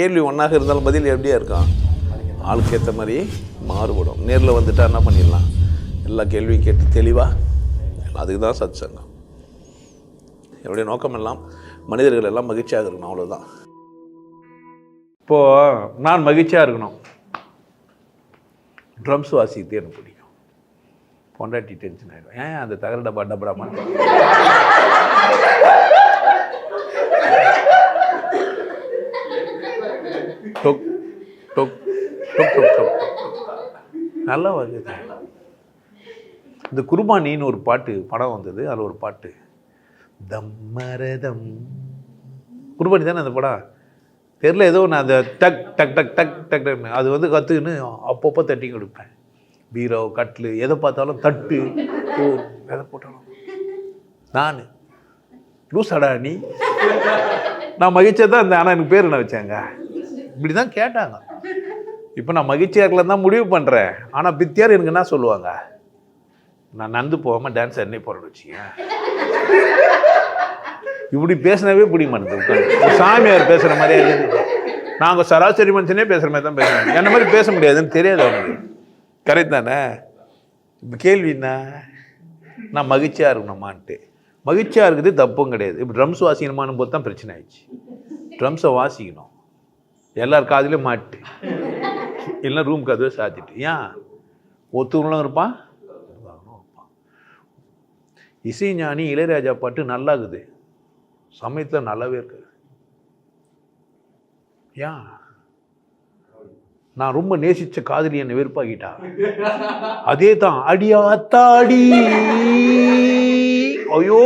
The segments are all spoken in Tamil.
கேள்வி ஒன்றாக இருந்தாலும் பதில் எப்படியா இருக்கும்? ஆளுக்கு ஏற்ற மாதிரி மாறுபடும். நேரில் வந்துட்டால் என்ன பண்ணிடலாம்? எல்லா கேள்வியும் கேட்டு தெளிவாக அதுக்கு தான் சத் சங்கம் என்னுடைய நோக்கம் எல்லாம் மனிதர்கள் எல்லாம் மகிழ்ச்சியாக இருக்கணும் அவ்வளோதான் இப்போது நான் மகிழ்ச்சியாக இருக்கணும். ட்ரம்ஸ் வாசிக்கிட்டே எனக்கு பிடிக்கும். பொண்டாட்டி டென்ஷன் ஆகிடும் ஏன் அந்த தகர டப்பா டப்படா மாட்டேன் டொக் டொக் டொக் டொக் டொக் நல்லா வருது இந்த குருபானின்னு ஒரு பாட்டு படம் வந்தது. அதில் ஒரு பாட்டு தம்மரதம் குருபானி தானே அந்த படம்? தெரில ஏதோ நான் அந்த டக் டக் டக் டக் டக் டக்னு. அது வந்து கற்றுக்கின்னு அப்பப்போ தட்டி கொடுப்பேன். பீரோ கட்லு எதை பார்த்தாலும் தட்டு போர் எதை போட்டாலும். நான் லூசாடா நீ? நான் மகிழ்ச்சியாக தான் இருந்தேன். ஆனால் எனக்கு பேர் என்ன வச்சாங்க? இப்படி தான் கேட்டாங்க. இப்போ நான் மகிழ்ச்சியாக இருக்கலாம் தான் முடிவு பண்ணுறேன் ஆனால் பித்தியார் எனக்கு என்ன சொல்லுவாங்க? நான் நந்து போகாமல் டான்ஸ் அன்னை போகிறேன்னு வச்சுக்கேன் இப்படி பேசினவே பிடி மாட்டேங்குது சாமியார் பேசுகிற மாதிரியே இருக்குது. நாங்கள் சராசரி மனுஷனே பேசுகிற மாதிரி தான் பேசுகிறோம் என்ன மாதிரி பேச முடியாதுன்னு தெரியாது அவனுக்கு கரெக்ட் தானே? இப்போ கேள்வி என்ன? நான் மகிழ்ச்சியாக இருக்கணுமான்ட்டு. மகிழ்ச்சியாக இருக்குது தப்பும் கிடையாது. இப்போ ட்ரம்ஸ் வாசிக்கணுமான்னு போது தான் பிரச்சனை ஆயிடுச்சு. ட்ரம்ஸை வாசிக்கணும். எல்லார் காதிலையும் மாட்டு. இல்லைன்னா ரூம் கதவை சாத்திட்டு. ஏன்? ஒத்துவங்களும் இருப்பான்? இருப்பான். இசைஞானி இளையராஜா பாட்டு நல்லா இருக்குது சமயத்தில் நல்லாவே இருக்குது. ஏன்? நான் ரொம்ப நேசிச்ச காதலி என்னை வெறுப்பாக்கிட்டா. அதே தான் அடியாத்தாடி ஐயோ!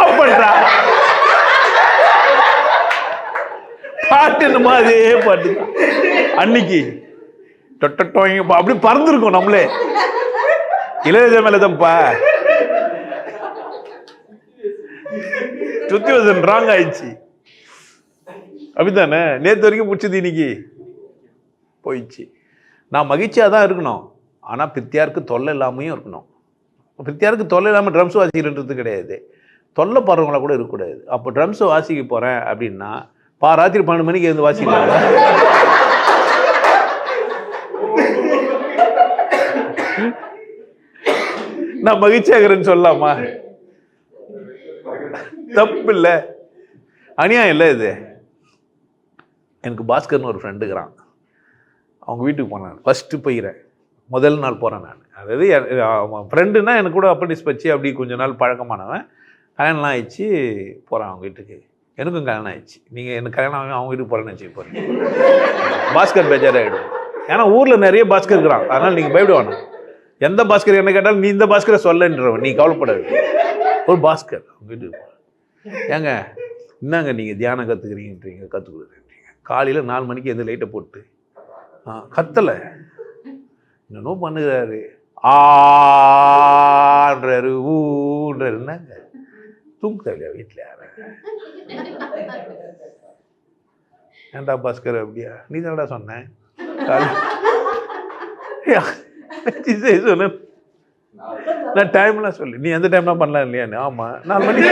ஆஃப் பண்றா பாட்டு. என்னமோ அதே பாட்டு அன்னைக்கு டொட்டட்டோங்க அப்படி பறந்துருக்கும் நம்மளே. இளையராஜா மேல சுத்தி சுச்சுவேஷன் ராங் ஆயிடுச்சு. அப்படித்தானே? நேற்று வரைக்கும் பிடிச்சது இன்னைக்கு. போயிடுச்சு. நான் மகிழ்ச்சியாக தான் இருக்கணும். ஆனால் பித்தியாருக்கு தொல்லை இல்லாமையும் இருக்கணும். பித்தியாருக்கு தொல்லை இல்லாமல் ட்ரம்ஸ் வாசிக்கிறன்றது கிடையாது. தொல்லை போடுறவங்கள கூட இருக்கக்கூடாது. அப்போ ட்ரம்ஸ் வாசிக்க போகிறேன் அப்படின்னா பா ராத்திரி பன்னெண்டு மணிக்கு இருந்து வாசிக்கலாம் நான் மகிழ்ச்சியாகிறேன்னு சொல்லலாமா? தப்பு இல்லை அநியாயம் இல்லை இது. எனக்கு பாஸ்கர்னு ஒரு ஃப்ரெண்டுக்கிறான் அவங்க வீட்டுக்கு போனேன் ஃபஸ்ட்டு போயிறேன். முதல் நாள் போகிறேன் நான். அதாவது அவன் ஃப்ரெண்டுனா எனக்கு கூட அப்பண்டிஸ் வச்சு அப்படி கொஞ்ச நாள் பழக்கமானவன். கல்யாணம்லாம் ஆயிடுச்சு போகிறான் அவங்க வீட்டுக்கு. எனக்கும் கல்யாணம் ஆயிடுச்சு நீங்கள் எனக்கு கல்யாணம் ஆகும் அவங்க வீட்டுக்கு போகிறேன்னு வச்சுக்க போகிறேன் பாஸ்கர் பேஜாராகிடும் ஏன்னா ஊரில் நிறைய பாஸ்கர் இருக்கிறான் அதனால் நீங்கள் பயப்படுவானு எந்த பாஸ்கர் என்ன கேட்டாலும் நீ இந்த பாஸ்கரை சொல்லன்றவன் நீ கவலைப்படாது ஒரு பாஸ்கர் அவங்க வீட்டுக்கு ஏங்க என்னங்க நீங்கள் தியானம் கற்றுக்குறீங்கன்றீங்க கற்றுக் கொடுக்குறீங்க காலையில் நாலு மணிக்கு எந்த லைட்டை போட்டு ஆ கத்தலை என்னென்னோ பண்ணுகிறாரு ஆன்றாரு ஊன்றாரு என்னங்க தூங்க தேவையா வீட்டில் யார ஏன்டா பாஸ்கர் அப்படியா நீ தானடா சொன்னேன் சொன்ன நான் டைம்லாம் சொல்லி. நீ எந்த டைம்லாம் பண்ணலாம் இல்லையான்னு? ஆமாம் நாலு மணி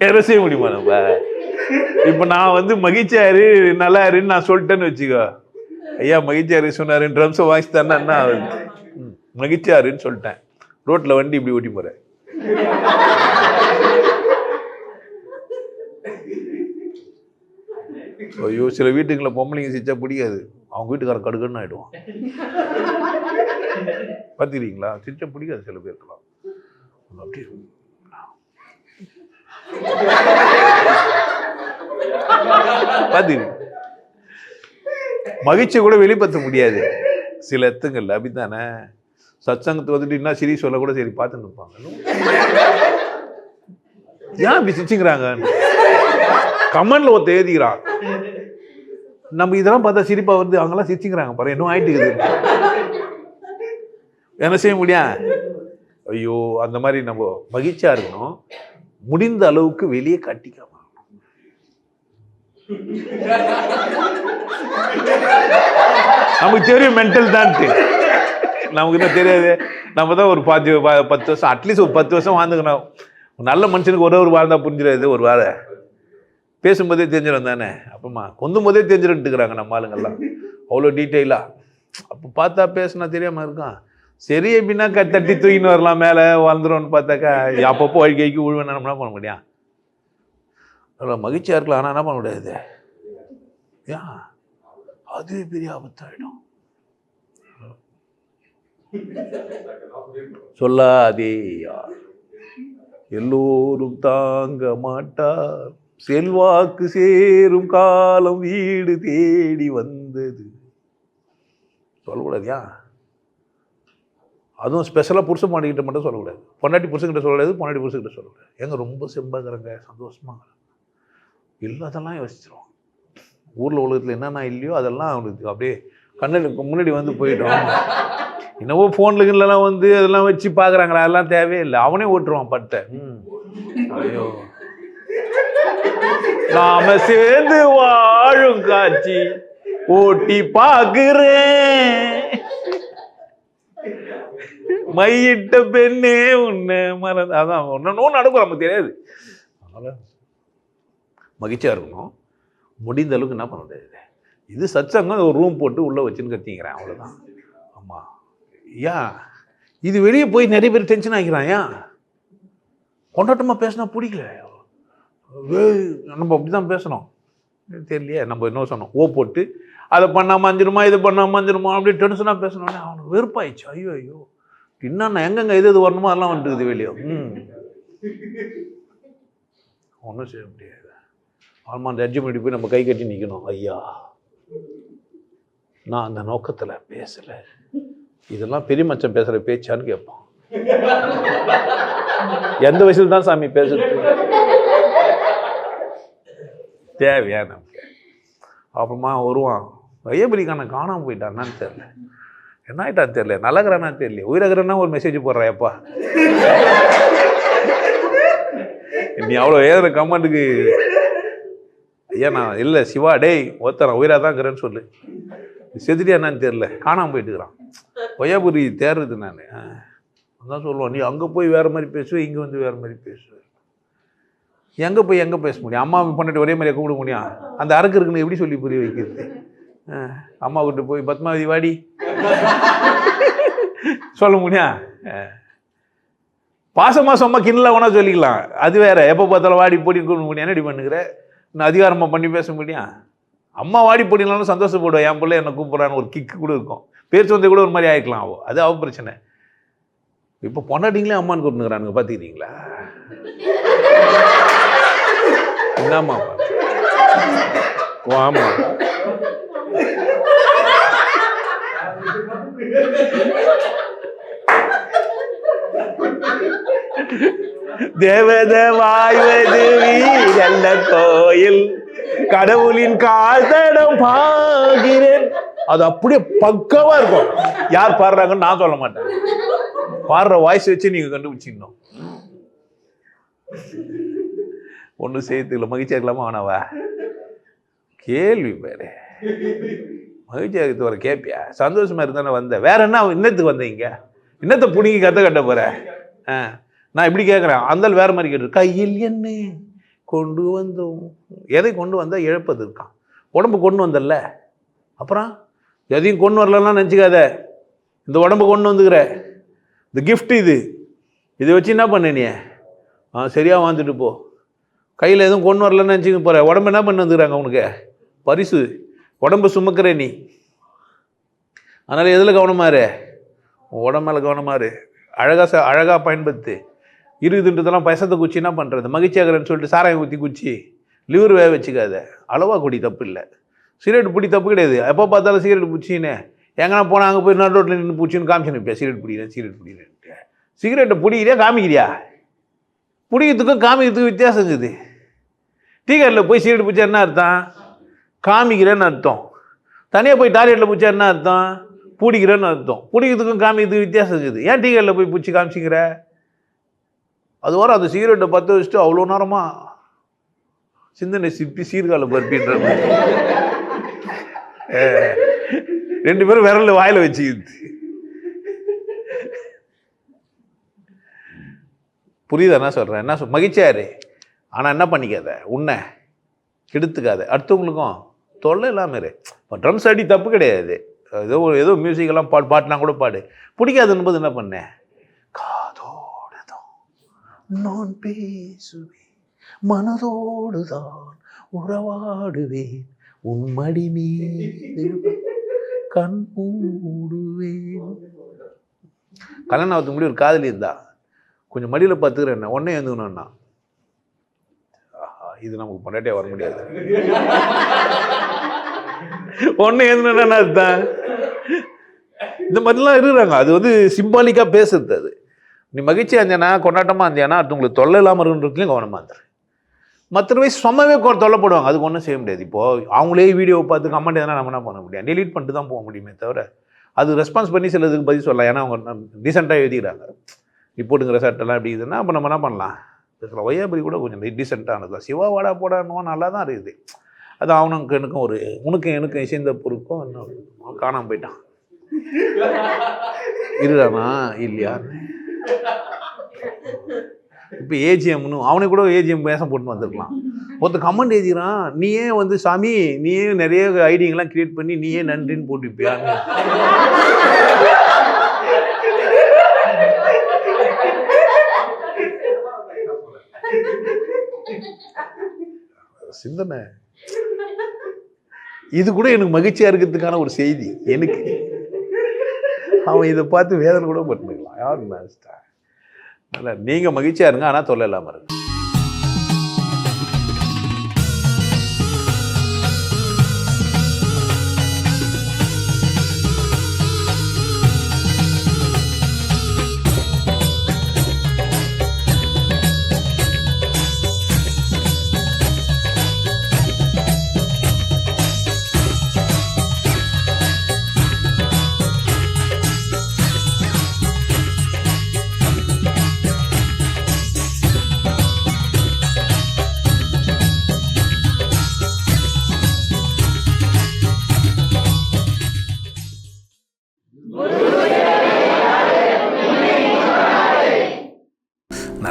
என்ன செய்ய முடியுமா நம்ம? இப்போ நான் வந்து மகிழ்ச்சியாரு நல்லா இருன்னு நான் சொல்லிட்டேன்னு வச்சுக்கோ. ஐயா மகிழ்ச்சியாரு சொன்னாரு ட்ரம்ஸை வாங்கி தானே என்ன ம், மகிழ்ச்சியாருன்னு சொல்லிட்டேன். ரோட்டில் வண்டி இப்படி ஓட்டி போகிறேன் ஐயோ சில வீட்டுங்களை பொம்பளைங்க சிரிச்சா பிடிக்காது. அவங்க வீட்டுக்காரன் கடுக்கன்னு ஆயிடுவான். பார்த்துக்கிறீங்களா? சிரிச்சா பிடிக்காது சில பேருக்குலாம் அப்படியே பார்த்துக்கிறீங்க மகிழ்ச்சியை கூட வெளிப்படுத்த முடியாது. சில எத்துங்கள்ல அப்படித்தானே? சத்சங்கத்தை வந்துட்டு என்ன சிரி சொல்ல கூட சரி பார்த்துன்னு இருப்பாங்க. ஏன் இப்படி சிரிச்சுங்கிறாங்க கமெண்ட்ல ஒருத்த எழுதிக்கிறான். நம்ம இதெல்லாம் பார்த்தா சிரிப்பா வருது. அவங்கெல்லாம் சிரிச்சுங்கிறாங்க பாரு இன்னும் ஆயிட்டு இருக்குது என்ன செய்ய முடியும்? ஐயோ அந்த மாதிரி நம்ம மகிழ்ச்சியா இருக்கணும். முடிந்த அளவுக்கு வெளியே கட்டிக்காம நமக்கு தெரியும் மென்டல் தான்ட்டு. நமக்கு தான் தெரியாது. நம்ம தான் ஒரு பாதி பத்து வருஷம் அட்லீஸ்ட் ஒரு பத்து வருஷம் வாழ்ந்துக்கணும். நல்ல மனுஷனுக்கு ஒரே ஒரு வாழ்ந்தா புரிஞ்சிடாது ஒரு வார பேசும்போதே தெரிஞ்சிடும் தானே. அப்பமா கொந்தும் போதே தெரிஞ்சிருந்துக்கிறாங்க நம்ம ஆளுங்கெல்லாம். அவ்வளோ டீட்டெயிலாக அப்போ பார்த்தா பேசுனா தெரியாமல் இருக்கான். சரி எப்படின்னா க தட்டி தூக்கின்னு வரலாம் மேலே வந்துடும் பார்த்தாக்கா அப்பப்போ வாழ்க்கைக்கு வழுக்கி உழுவேன் என்ன பண்ண முடியும் அவ்வளோ மகிழ்ச்சியாக இருக்கலாம் ஆனால் என்ன பண்ண முடியாது? ஏன் அதுவே பெரிய ஆபத்தாயிடும். சொல்லாதேயா எல்லோரும் தாங்க மாட்டார். செல்வாக்கு சேரும் காலம் வீடு தேடி வந்தது. சொல்லக்கூடாதியா அதுவும் ஸ்பெஷலாக புருஷன் பாண்டிக்கிட்ட மட்டும் சொல்லக்கூடாது. பொண்டாட்டி புருஷங்கிட்ட சொல்லக்கூடாது பொண்டாட்டி புருஷங்கிட்ட சொல்லக்கூடாது. எங்கே ரொம்ப செம்பாங்கிறங்க சந்தோஷமாக இல்லாதெல்லாம் யோசிச்சிருவோம் ஊரில் உலகத்தில் என்னென்ன இல்லையோ அதெல்லாம் அவனுக்கு அப்படியே கண்ணில் முன்னாடி வந்து போயிட்டோம் என்னவோ ஃபோனில் வந்து அதெல்லாம் வச்சு பார்க்குறாங்களா அதெல்லாம் தேவையில்லை. அவனே ஓட்டுருவான் பட்டை. ம். ஐயோ. நாம சேர்ந்து வாழும் காட்சி ஓட்டி பார்க்குறேன். மையிட்ட பெண்ணே உன்னை மறந்து அதான் ஒன்றும் நடக்கும் நமக்கு தெரியாது. அதனால மகிழ்ச்சியாக இருக்கணும். முடிந்த அளவுக்கு என்ன பண்ண முடியாது. இது சச்சங்கம் ஒரு ரூம் போட்டு உள்ளே வச்சுன்னு கத்திங்கிறேன் அவ்வளோதான் ஆமாம் ஏன்? இது வெளியே போய் நிறைய பேர் டென்ஷன் ஆகிக்கிறான் ஏன்? கொண்டாட்டமாக பேசினா பிடிக்கல நம்ம அப்படி தான் பேசணும். தெரியலையே நம்ம என்ன சொன்னோம்? ஓ போட்டு அதை பண்ணாமல் அஞ்சிருமா இது பண்ணாமல் அஞ்சிருமா அப்படி டென்ஷனாக பேசணுன்னே அவனுக்கு வெறுப்பாயிடுச்சு. ஐயோ ஐயோ என்னென்ன எங்கெங்க எது எது வரணுமோ அதெல்லாம் வந்துருக்குது வெளியே. ம். ஒன்றும் செய்ய முடியாது. ஆல்மா அந்த ஜட்ஜ்மெண்ட் போய் நம்ம கை கட்டி நிற்கணும் ஐயா நான் அந்த நோக்கத்தில் பேசலை. இதெல்லாம் பெரிய மச்சம் பேசுகிற பேச்சான்னு கேட்பான். எந்த வயசுல தான் சாமி பேசுறது? தேவையா நமக்கு? அப்புறமா வருவான். ஐயபலிக்கான காணாமல் போயிட்டான்னான்னு தெரில என்ன ஆயிட்டான்னு தெரியல. நல்லகிறானா தெரியல. உயிரகிறனா ஒரு மெசேஜ் போடுறேன் எப்பா நீ அவ்வளோ ஏதுற கமெண்ட்டுக்கு ஐயா நான் இல்லை சிவா டேய் ஒருத்தரன் உயிராக தான் இருக்கிறேன்னு சொல்லு. செத்துட்டியா என்னன்னு தெரில காணாமல் போயிட்டுக்கிறான். ஒய்யாபுரி தேர்றது நான். அதான் சொல்லுவான். நீ அங்கே போய் வேறு மாதிரி பேசுவேன் இங்கே வந்து வேறு மாதிரி பேசுவேன் எங்கே போய் எங்கே பேச முடியும்? அம்மா பண்ணிட்டு ஒரே மாதிரியே கூப்பிட முடியும்? அந்த அரக்கு இருக்குன்னு எப்படி சொல்லி புரிய வைக்கிறது? அம்மா கிட்ட போய் பத்மாவதி வாடி. சொல்ல முடியும்? ஆ. சும்மா கிண்ணில் வேணா சொல்லிக்கலாம். அது வேற. எப்போ பார்த்தாலும் வாடி போடி கூப்பிட முடியும். என்னடி பண்ணுகிற? நான் அதிகாரமாக பண்ணி பேச முடியும்? அம்மா வாடி போடினாலும் சந்தோஷப்படுவேன் என் பிள்ளை என்னை கூப்பிட்றான்னு ஒரு கிக்கு கூட இருக்கும். பேர் சொந்தை கூட ஒரு மாதிரி ஆகிக்கலாம் அவ அது அவ பிரச்சனை. இப்போ பொண்டாட்டிங்களே அம்மான்னு கூப்பிட்டுக்கிறானுங்க பார்த்துக்கிறீங்களா என்னம்மா? ஆமா தேவத வாய்வது வீரல்ல கோயில். கடவுளின் கால்தடம் பாகிறேன் அது அப்படியே பக்கவா இருக்கும். யார் பாடுறாங்கன்னு நான் சொல்ல மாட்டேன். பாடுற வாய்ஸ் வச்சு நீங்க கண்டுபிடிச்சிடணும் ஒன்றும் செய்யறதுல மகிழ்ச்சியாக இருக்கலாமா? ஆனாவா? கேள்வி பாரு மகிழ்ச்சியாக இருக்கிறது வர கேட்பியா சந்தோஷமா இருந்தானே வந்தேன் வேற என்ன இன்னத்துக்கு வந்தீங்க இன்னத்தை பிடிங்கி கத்த கட்ட போகிறேன் ஆ. நான் இப்படி கேட்குறேன் அந்தால் வேறு மாதிரி கேட்டு கையில் என்ன கொண்டு வந்தோம். எதை கொண்டு வந்தால் இழப்பது இருக்கான். உடம்பு கொண்டு வந்தல அப்புறம்? எதையும் கொண்டு வரலன்னா நினச்சிக்காத. இந்த உடம்பு கொண்டு வந்துக்கிற. இந்த கிஃப்ட் இது. இதை வச்சு என்ன பண்ண நீ? ஆ சரியாக வாழ்ந்துட்டு போ. கையில் எதுவும் கொண்டு வரலன்னு நினச்சிக்க போகிற உடம்பு என்ன பண்ணி வந்துக்கிறாங்க அவனுக்கு? பரிசு. உடம்பு சுமக்கிற நீ. அதனால் எதில் கவனமாரு உடம்பு மேலே கவனமா இரு. அழகாக ச அழகாக பயன்படுத்து. இருக்குதுன்றதெல்லாம் பயசத்தை குச்சி என்ன பண்ணுறது மகிழ்ச்சியாகிறேன்னு சொல்லிட்டு சாராயம் ஊற்றி குச்சி. லிவர் வேக வச்சுக்காத. அளவாக குடி தப்பு இல்லை. சிகரெட் பிடி தப்பு கிடையாது. எப்போ பார்த்தாலும் சிகரெட் பிடிச்சின்னு. எங்கன்னா போனால் அங்கே போய் நடு ரோட்டில் நின்று பிடிச்சின்னு காமிச்சு நிற்பேன் சிகரெட் பிடிக்கிறேன் சிகரெட் பிடிக்கிறேன்ட்டு. சிகரெட்டை பிடிக்கிறியா? காமிக்கிறியா? பிடிக்கிறதுக்கும் காமிக்கிறதுக்கும் வித்தியாசம் இருக்குது. டீ கடையில் போய் சிகரெட் பிடிச்சா என்ன அர்த்தம்? காமிக்கிறேன்னு அர்த்தம். தனியாக போய் டாய்லெட்டில் பிடிச்சா என்ன அர்த்தம்? பிடிக்கிறேன்னு அர்த்தம். பிடிக்கிறதுக்கும் காமிக்கிறதுக்கும் வித்தியாசம் இருக்குது. ஏன் டீ கடையில் போய் பிடிச்சி காமிச்சிக்கிற? அது வர அந்த சிகரெட்டை பற்ற வச்சுட்டு அவ்வளோ நேரமாக சிந்தனை சிப்பி சீர்கால பருப்பின்ற ரெண்டு பேரும் விரல்ல வாயில் வச்சுக்கிது. புரியுதா என்ன சொல்கிறேன் என்ன சொல் மகிழ்ச்சியாரு ஆனால் என்ன பண்ணிக்காத? உன்னை கெடுத்துக்காத. அடுத்தவங்களுக்கும் தொல்லை இல்லாமல் இரு. இப்போ ட்ரம்ஸ் அடி தப்பு கிடையாது. ஏதோ ஒரு ஏதோ மியூசிக்கெல்லாம் பாட் பாட்டுனா கூட பாடு. பிடிக்காதுன்னு போது என்ன பண்ணேன் காதோடுதான் நான் பேசுவேன். மனதோடு தான் உறவாடுவேன். உன் மடி மீது கண் மூடுவேன். கல்யாணத்துக்கு முன்னாடி ஒரு காதலி இருந்தா. கொஞ்சம் மடியில் பார்த்துக்கிறேன் என்ன. உடனே எழுந்துக்கணும்னா இது நமக்கு பொண்டாட்டியே வர முடியாது. உடனே எழுந்துனா அதுதான் இந்த மாதிரிலாம் இருக்கிறாங்க. அது வந்து சிம்பாலிக்காக பேசுறது அது. நீ மகிழ்ச்சியாக இருந்தேனா கொண்டாட்டமாக இருந்தியானா அடுத்தவங்களுக்கு தொல்லை இல்லாமல் இருக்குன்றதுலையும் கவனமாக இருந்துரு. மற்றபடி சும்மாவே தொல்லைப்படுவாங்க அதுக்கு ஒன்றும் செய்ய முடியாது. இப்போது அவங்களே வீடியோ பார்த்து கமெண்ட் எதனா நம்ம என்ன பண்ண முடியும்? delete பண்ணிட்டு தான் போக முடியுமே தவிர அது ரெஸ்பான்ஸ் பண்ணி சிலதுக்கு பதில் சொல்லலாம். ஏன்னா அவங்க ரீசெண்டாக எழுதிக்கிறாங்க. ரிப்போர்ட்டுங்கிற சட்டெல்லாம் எப்படி இதுன்னா அப்போ நம்ம என்ன பண்ணலாம்? இருக்கிற ஒய்யாபதி கூட கொஞ்சம் டீசெண்டானது தான் சிவா வாடா போடான்னு நல்லா தான் இருக்குது. அது அவனுக்கு எனக்கும் ஒரு உனக்கும் எனக்கும் இசைந்த பொருட்கும் இன்னும் காணாமல் போயிட்டான். இருடானா? இல்லையா? இப்போ ஏஜிஎம்னு அவனை கூட ஏஜிஎம் வேஷம் போட்டு வந்திருக்கலாம். ஒருத்தர் கமெண்ட் எழுதிக்கிறான் நீயே வந்து சாமி நீயே நிறைய ஐடியங்கள்லாம் கிரியேட் பண்ணி நீயே நன்றின்னு போட்டுப்பியான்னு சிந்தனை. இது கூட எனக்கு மகிழ்ச்சியாக இருக்கிறதுக்கான ஒரு செய்தி எனக்கு. அவன் இதை பார்த்து வேதனை கூட பண்ணிக்கலாம் யார் நினைச்சிட்டா அதனால நீங்கள் மகிழ்ச்சியாக இருங்க ஆனால் தொல்லை இல்லாமல் இருக்கு